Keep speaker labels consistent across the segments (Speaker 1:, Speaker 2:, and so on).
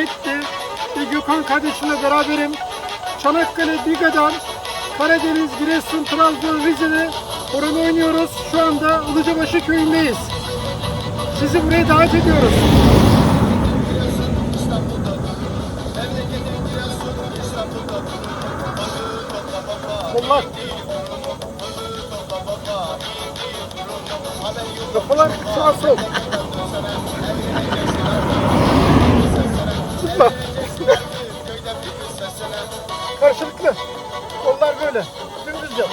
Speaker 1: etti ve Gökhan kardeşimle beraberim. Çanakkale, Biga'dan Karadeniz, Giresun, Trabzon, Rize'de oran oynuyoruz. Şu anda Ilıcabaşı köyündeyiz. Sizi buraya davet ediyoruz. Kollar. Kapılar sağ sol. Karşılıklı. Kollar böyle. Dümdüz yap.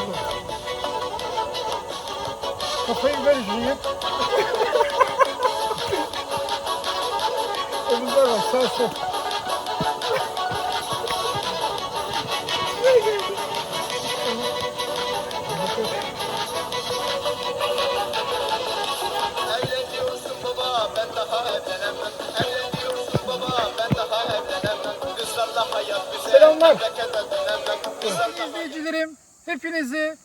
Speaker 1: Kafayı ver şuraya. Omuzlar var sağ sol. Selamlar. Değerli izleyicilerim, hepinizi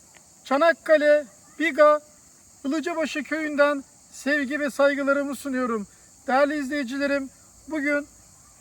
Speaker 1: Çanakkale, Biga, Ilıcabaşı köyünden sevgi ve saygılarımı sunuyorum. Değerli izleyicilerim, bugün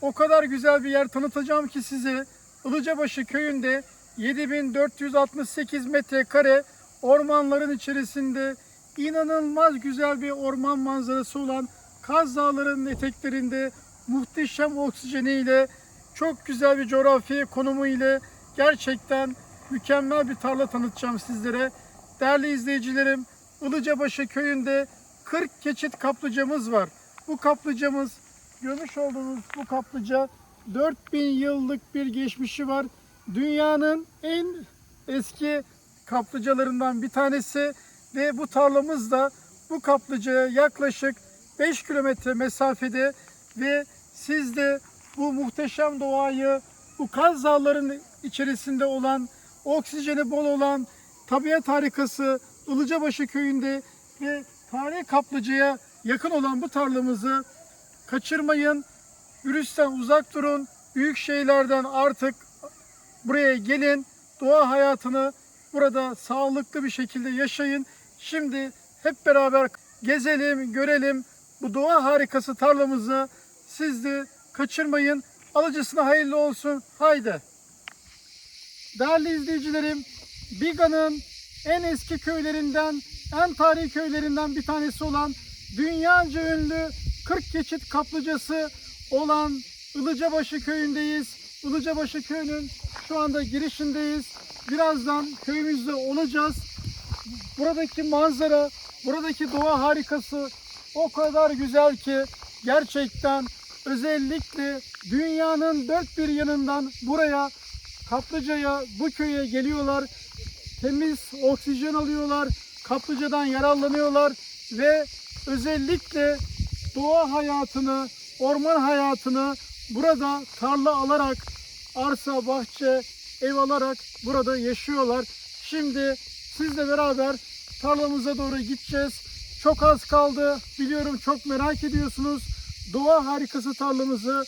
Speaker 1: o kadar güzel bir yer tanıtacağım ki size. Ilıcabaşı köyünde 7468 metrekare ormanların içerisinde inanılmaz güzel bir orman manzarası olan Kaz Dağları'nın eteklerinde muhteşem oksijeniyle çok güzel bir coğrafi konumu ile gerçekten mükemmel bir tarla tanıtacağım sizlere. Değerli izleyicilerim, Ilıcabaşı köyünde 40 keçit kaplıcamız var. Bu kaplıcamız, görmüş olduğunuz bu kaplıca 4000 yıllık bir geçmişi var. Dünyanın en eski kaplıcalarından bir tanesi ve bu tarlamız da bu kaplıcaya yaklaşık 5 kilometre mesafede ve siz de bu muhteşem doğayı, bu Kaz Dağları'nın içerisinde olan, oksijeni bol olan tabiat harikası Ilıcabaşı köyünde ve tarihi kaplıcaya yakın olan bu tarlamızı kaçırmayın. Virüsten uzak durun. Büyük şeylerden artık buraya gelin. Doğa hayatını burada sağlıklı bir şekilde yaşayın. Şimdi hep beraber gezelim, görelim. Bu doğa harikası tarlamızı siz de kaçırmayın. Alıcısına hayırlı olsun. Haydi. Değerli izleyicilerim, Biga'nın en eski köylerinden, en tarihi köylerinden bir tanesi olan dünyaca ünlü 40 geçit kaplıcası olan Ilıcabaşı köyündeyiz. Ilıcabaşı köyünün şu anda girişindeyiz. Birazdan köyümüzde olacağız. Buradaki manzara, buradaki doğa harikası o kadar güzel ki gerçekten özellikle dünyanın dört bir yanından buraya Kaplıca'ya, bu köye geliyorlar. Temiz oksijen alıyorlar. Kaplıca'dan yararlanıyorlar ve özellikle doğa hayatını, orman hayatını burada tarla alarak, arsa, bahçe, ev alarak burada yaşıyorlar. Şimdi sizle beraber tarlamıza doğru gideceğiz. Çok az kaldı. Biliyorum çok merak ediyorsunuz. Doğa harikası tarlamızı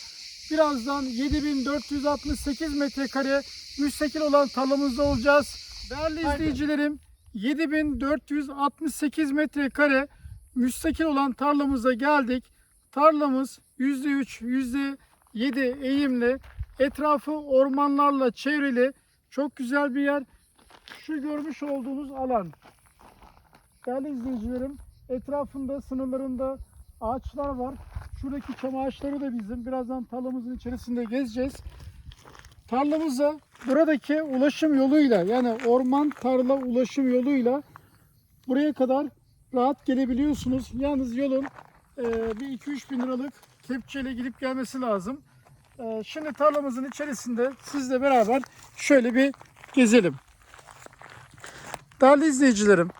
Speaker 1: birazdan 7468 metrekare müstakil olan tarlamızda olacağız. Değerli izleyicilerim 7468 metrekare müstakil olan tarlamıza geldik. Tarlamız %3, %7 eğimli. Etrafı ormanlarla çevrili. Çok güzel bir yer. Şu görmüş olduğunuz alan. Değerli izleyicilerim, etrafında sınırlarında ağaçlar var. Şuradaki çam ağaçları da bizim. Birazdan tarlamızın içerisinde gezeceğiz. Tarlamıza buradaki ulaşım yoluyla yani orman tarla ulaşım yoluyla buraya kadar rahat gelebiliyorsunuz. Yalnız yolun e, bir 2-3 bin liralık kepçeyle gidip gelmesi lazım. E, şimdi tarlamızın içerisinde sizle beraber şöyle bir gezelim. Değerli izleyicilerim,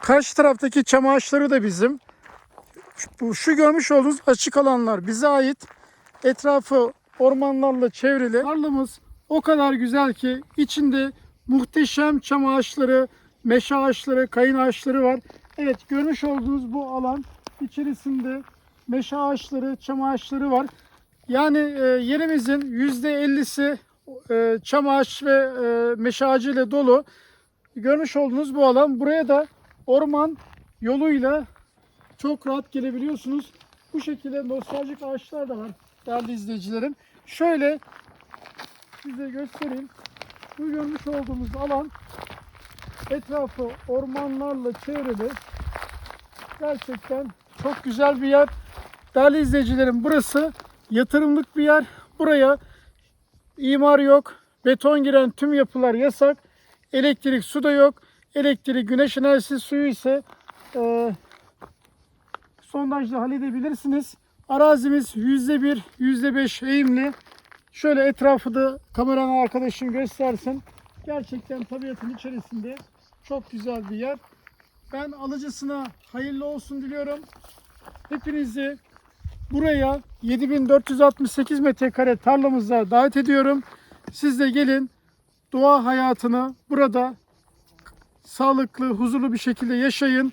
Speaker 1: karşı taraftaki çam ağaçları da bizim. Şu- şu görmüş olduğunuz açık alanlar bize ait. Etrafı ormanlarla çevrili. Tarlamız o kadar güzel ki içinde muhteşem çam ağaçları, meşe ağaçları, kayın ağaçları var. Evet görmüş olduğunuz bu alan içerisinde meşe ağaçları, çam ağaçları var. Yani e, yerimizin %50'si e, çam ağaç ve e, meşe ağacı ile dolu. Görmüş olduğunuz bu alan. Buraya da orman yoluyla çok rahat gelebiliyorsunuz. Bu şekilde nostaljik ağaçlar da var değerli izleyicilerim. Şöyle size göstereyim. Bu görmüş olduğumuz alan etrafı ormanlarla çevrili. Gerçekten çok güzel bir yer. Değerli izleyicilerim burası yatırımlık bir yer. Buraya imar yok. Beton giren tüm yapılar yasak. Elektrik, su da yok. Elektrik, güneş enerjisi, suyu ise sondajla halledebilirsiniz. Arazimiz %1, %5 eğimli. Şöyle etrafı da kameraman arkadaşım göstersin. Gerçekten tabiatın içerisinde çok güzel bir yer. Ben alıcısına hayırlı olsun diliyorum. Hepinizi buraya 7468 metrekare tarlamıza davet ediyorum. Siz de gelin doğa hayatını burada sağlıklı, huzurlu bir şekilde yaşayın.